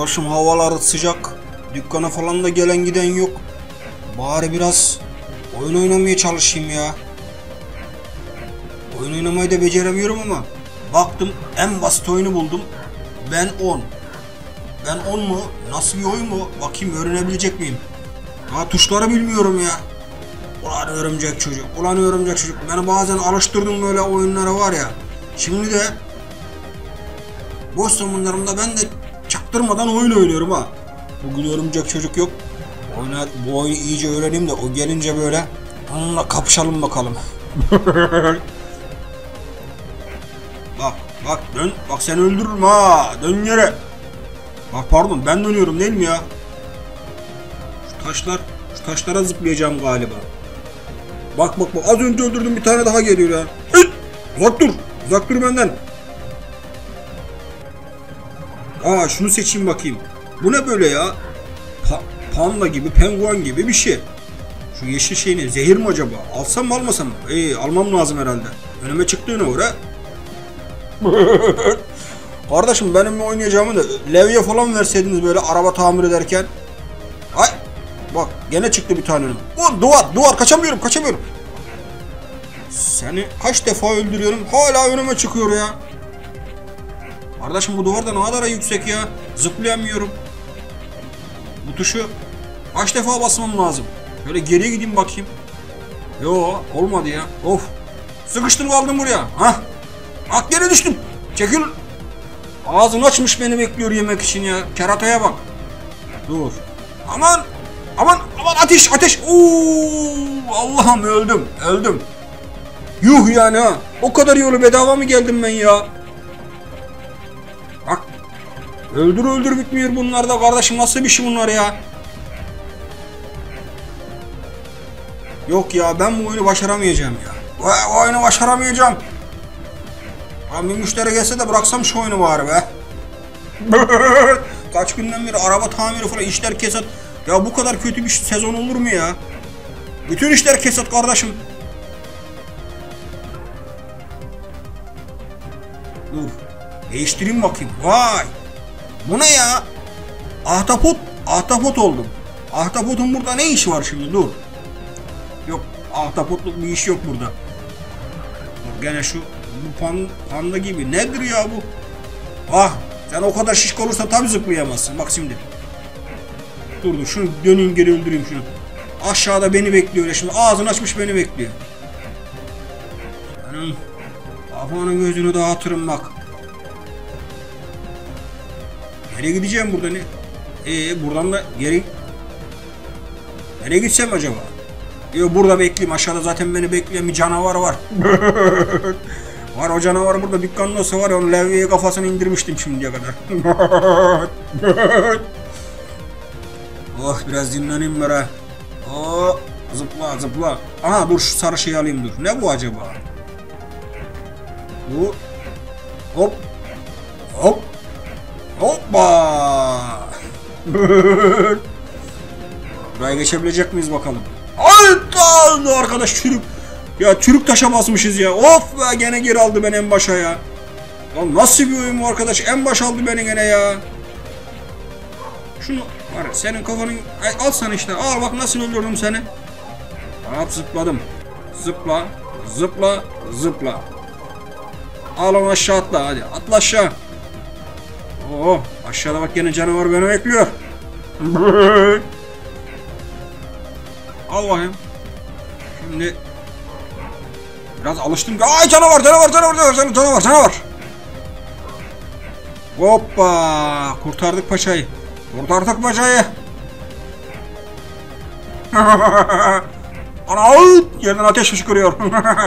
Kardeşim havalar sıcak. Dükkana falan da gelen giden yok. Bari biraz oyun oynamaya çalışayım ya. Oyun oynamayı da beceremiyorum ama baktım en basit oyunu buldum. Ben 10. Ben 10 mu? Nasıl bir oyun bu? Bakayım öğrenebilecek miyim? Ha tuşları bilmiyorum ya. Ulan örümcek çocuk. Ulan örümcek çocuk. Beni bazen alıştırdın böyle oyunlara var ya. Şimdi de boş zamanlarımda ben de çaktırmadan oyun oynuyorum ha. Bugün örümcek çocuk yok. Oyna, bu oyunu iyice öğreneyim de o gelince böyle onunla kapışalım bakalım. bak bak dön. Bak sen öldürürüm ha. Dön yere. Bak pardon ben dönüyorum değil mi ya? Şu taşlar, şu taşlara zıplayacağım galiba. Bak bak bak az önce öldürdüm bir tane daha geliyor ya. Hıt! Uzak dur. Uzak dur benden. Aa şunu seçeyim bakayım. Bu ne böyle ya? Pa- panda gibi, penguen gibi bir şey. Şu yeşil şey ne? Zehir mi acaba? Alsam mı almasam mı? İyi almam lazım herhalde. Önüme çıktığına göre. Kardeşim benim oynayacağımı da levye falan verseydiniz böyle araba tamir ederken. Ay bak gene çıktı bir tane. O duvar duvar kaçamıyorum kaçamıyorum. Seni kaç defa öldürüyorum hala önüme çıkıyor ya. Kardeşim bu duvar da ne kadar yüksek ya. Zıplayamıyorum. Bu tuşu kaç defa basmam lazım. Şöyle geriye gideyim bakayım. Yo olmadı ya. Of. Sıkıştım kaldım buraya. Hah. Bak geri düştüm. Çekil. Ağzını açmış beni bekliyor yemek için ya. Kerataya bak. Dur. Aman. Aman aman ateş ateş. Oo, Allah'ım öldüm. Öldüm. Yuh yani ha. O kadar yolu bedava mı geldim ben ya? Öldür öldür bitmiyor bunlar da kardeşim nasıl bir şey bunlar ya? Yok ya ben bu oyunu başaramayacağım ya. Bu oyunu başaramayacağım. Lan bir müşteri gelse de bıraksam şu oyunu bari be. Kaç günden beri araba tamiri falan işler kesat. Ya bu kadar kötü bir sezon olur mu ya? Bütün işler kesat kardeşim. Dur. Değiştireyim bakayım. Vay. Bu ne ya? Ahtapot. Ahtapot oldum. Ahtapotun burada ne işi var şimdi? Dur. Yok. Ahtapotluk bir iş yok burada. Dur, gene şu bu pan, panda gibi. Nedir ya bu? Ah. Sen o kadar şişko olursa tabi zıplayamazsın. Bak şimdi. Dur dur. Şunu döneyim geri öldüreyim şunu. Aşağıda beni bekliyor öyle şimdi. Ağzını açmış beni bekliyor. Benim kafanın gözünü dağıtırım bak. Nereye gideceğim burada ne? Ee buradan da geri Nereye gitsem acaba? Yo burada bekleyeyim. Aşağıda zaten beni bekleyen bir canavar var. var o canavar burada dükkanın olsa var ya onun levyeye kafasını indirmiştim şimdiye kadar. oh biraz dinleneyim böyle. Oh zıpla zıpla. Aha dur şu sarı şeyi alayım dur. Ne bu acaba? Bu hop hop hoppa. Buraya geçebilecek miyiz bakalım? Kaldı arkadaş çürük. Ya çürük taşa basmışız ya. Of be gene geri aldı beni en başa ya. Lan nasıl bir oyun bu arkadaş? En baş aldı beni gene ya. Şunu var senin kafanı Ay, al sana işte. Al bak nasıl öldürdüm seni. Hop zıpladım. Zıpla. Zıpla. Zıpla. Al onu aşağı atla hadi. Atla aşağı. Oo, aşağıda bak gene canavar beni bekliyor. Al bakayım. Şimdi biraz alıştım. Ay canavar canavar canavar canavar canavar canavar. Hoppa kurtardık paçayı. Kurtardık paçayı. Ana yerden ateş fışkırıyor.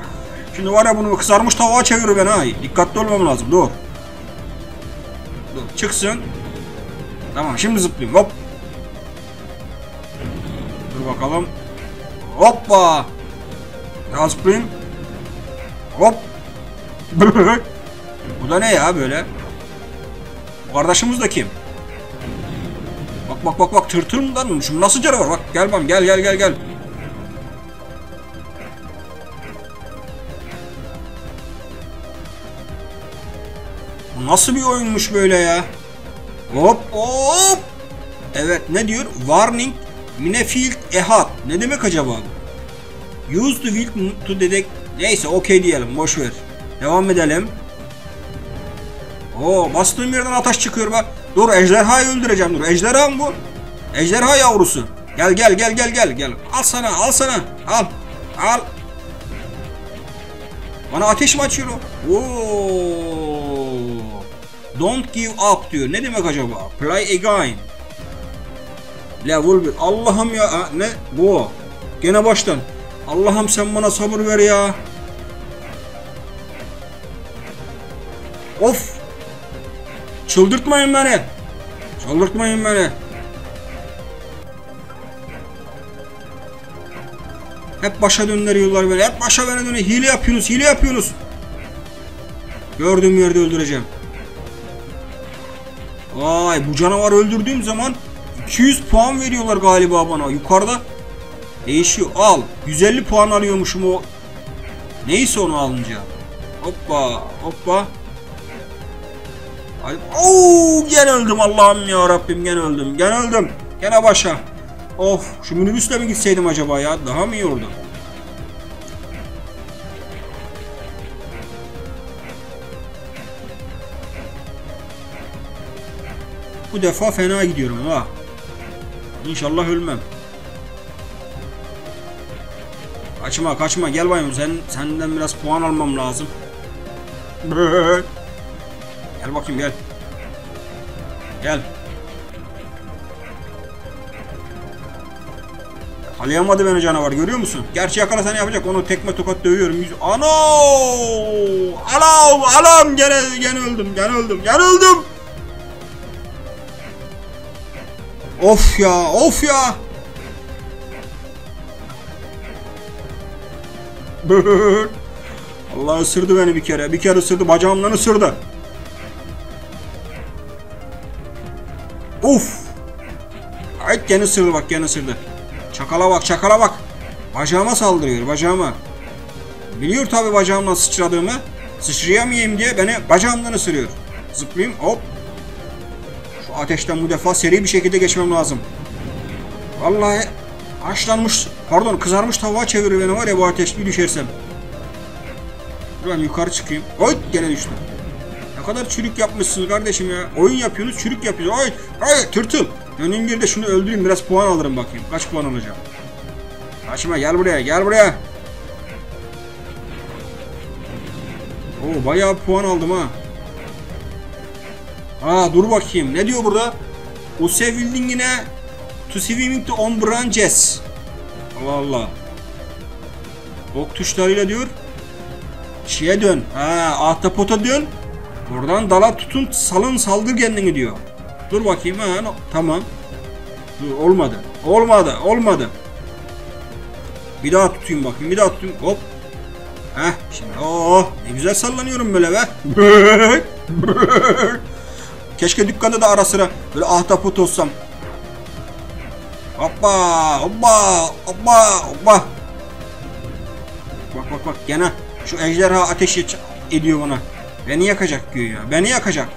Şimdi var ya bunu kızarmış tavuğa çeviriyor ben ha. Dikkatli olmam lazım. Dur. Çıksın. Tamam şimdi zıplayayım. Hop. Dur bakalım. Hoppa. Biraz zıplayayım. Hop. Bu da ne ya böyle? Kardeşimiz de kim? Bak bak bak bak tırtır mı? Şimdi nasıl canavar? Bak gel bana gel gel gel gel. Nasıl bir oyunmuş böyle ya? Hop hop. Evet ne diyor? Warning Minefield Ehad. Ne demek acaba? Use the wheel to detect. Neyse okey diyelim boş ver. Devam edelim. Oo bastığım yerden ateş çıkıyor bak. Dur ejderhayı öldüreceğim dur. Ejderha mı bu? Ejderha yavrusu. Gel gel gel gel gel gel. Al sana al sana. Al. Al. Bana ateş mi açıyor o? Oo. Don't give up diyor. Ne demek acaba? Play again. Level 1. Allah'ım ya. Ha, ne? Bu. Gene baştan. Allah'ım sen bana sabır ver ya. Of. Çıldırtmayın beni. Çıldırtmayın beni. Hep başa döndürüyorlar beni. Hep başa beni dönüyor. Hile yapıyorsunuz. Hile yapıyorsunuz. Gördüğüm yerde öldüreceğim. Vay bu canavarı öldürdüğüm zaman 200 puan veriyorlar galiba bana. Yukarıda değişiyor. Al. 150 puan alıyormuşum o. Neyse onu alınca. Hoppa hoppa. Ay, Oo, gene öldüm Allah'ım ya Rabbim gene öldüm. Gene öldüm. Gene başa. Of şu minibüsle mi gitseydim acaba ya? Daha mı iyi olurdu? Bu defa fena gidiyorum ha. İnşallah ölmem. Kaçma kaçma gel bayım sen senden biraz puan almam lazım. Gel bakayım gel. Gel. Yakalayamadı beni canavar görüyor musun? Gerçi yakalasa ne yapacak? Onu tekme tokat dövüyorum. Yüz... Ano! Alam! Alam! Gene, gene öldüm. Gene öldüm. Gene öldüm. Of ya! Of ya! Allah ısırdı beni bir kere. Bir kere ısırdı. Bacağımdan ısırdı. Of! Ay gene ısırdı bak gene ısırdı. Çakala bak çakala bak. Bacağıma saldırıyor bacağıma. Biliyor tabi bacağımdan sıçradığımı. Sıçrayamayayım diye beni bacağımdan ısırıyor. Zıplayayım hop. Ateşten bu defa seri bir şekilde geçmem lazım. Vallahi haşlanmış pardon kızarmış tavuğa çevirir beni var ya bu ateş bir düşersem. Dur ben yukarı çıkayım. Oy gene düştüm. Ne kadar çürük yapmışsınız kardeşim ya. Oyun yapıyorsunuz çürük yapıyorsunuz. Oy oy tırtıl. Döneyim bir de şunu öldüreyim biraz puan alırım bakayım. Kaç puan alacağım. Kaçma gel buraya gel buraya. Oo bayağı puan aldım ha. Aa dur bakayım. Ne diyor burada? O sevildingine to swimming to on branches. Allah Allah. Ok tuşlarıyla diyor. Şeye dön. Ha ahtapota dön. Buradan dala tutun salın saldır kendini diyor. Dur bakayım ha no- tamam. Dur olmadı. Olmadı olmadı. Bir daha tutayım bakayım bir daha tutayım hop. Heh şimdi oh ne güzel sallanıyorum böyle be. Keşke dükkanda da ara sıra böyle ahtapot olsam. Hoppa hoppa hoppa hoppa. Bak bak bak gene şu ejderha ateş ediyor bana. Beni yakacak diyor ya. Beni yakacak.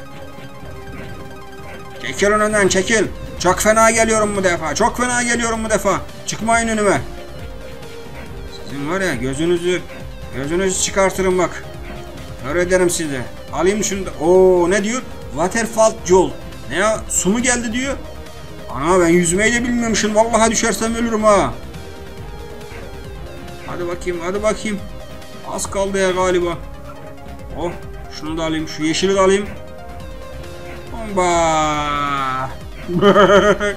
Çekil önünden çekil. Çok fena geliyorum bu defa. Çok fena geliyorum bu defa. Çıkmayın önüme. Sizin var ya gözünüzü gözünüzü çıkartırım bak. Öğrederim size. Alayım şunu da. Oo ne diyor? Waterfall Joel. Ne ya? Su mu geldi diyor. Ana ben yüzmeyi de bilmiyormuşum. Vallahi düşersem ölürüm ha. Hadi bakayım hadi bakayım. Az kaldı ya galiba. Oh şunu da alayım. Şu yeşili de alayım. Bomba.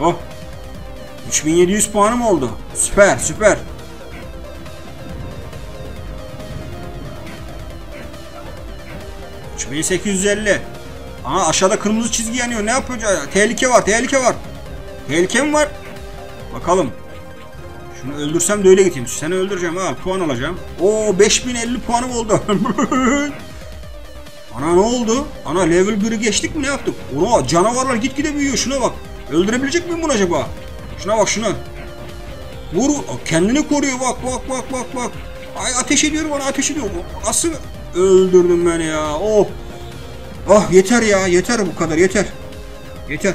oh. 3700 puanım oldu. Süper süper. ...3850. Aa aşağıda kırmızı çizgi yanıyor. Ne yapacağız? Tehlike var, tehlike var. Tehlike mi var? Bakalım. Şunu öldürsem de öyle gideyim. Seni öldüreceğim ha. Puan alacağım. Oo 5050 puanım oldu. Ana ne oldu? Ana level 1'i geçtik mi ne yaptık? Ona canavarlar gitgide büyüyor. Şuna bak. Öldürebilecek miyim bunu acaba? Şuna bak şuna. Vur. Kendini koruyor bak bak bak bak bak. Ay ateş ediyor bana ateş ediyor. Nasıl öldürdün beni ya? Oh. Ah yeter ya yeter bu kadar yeter. Yeter.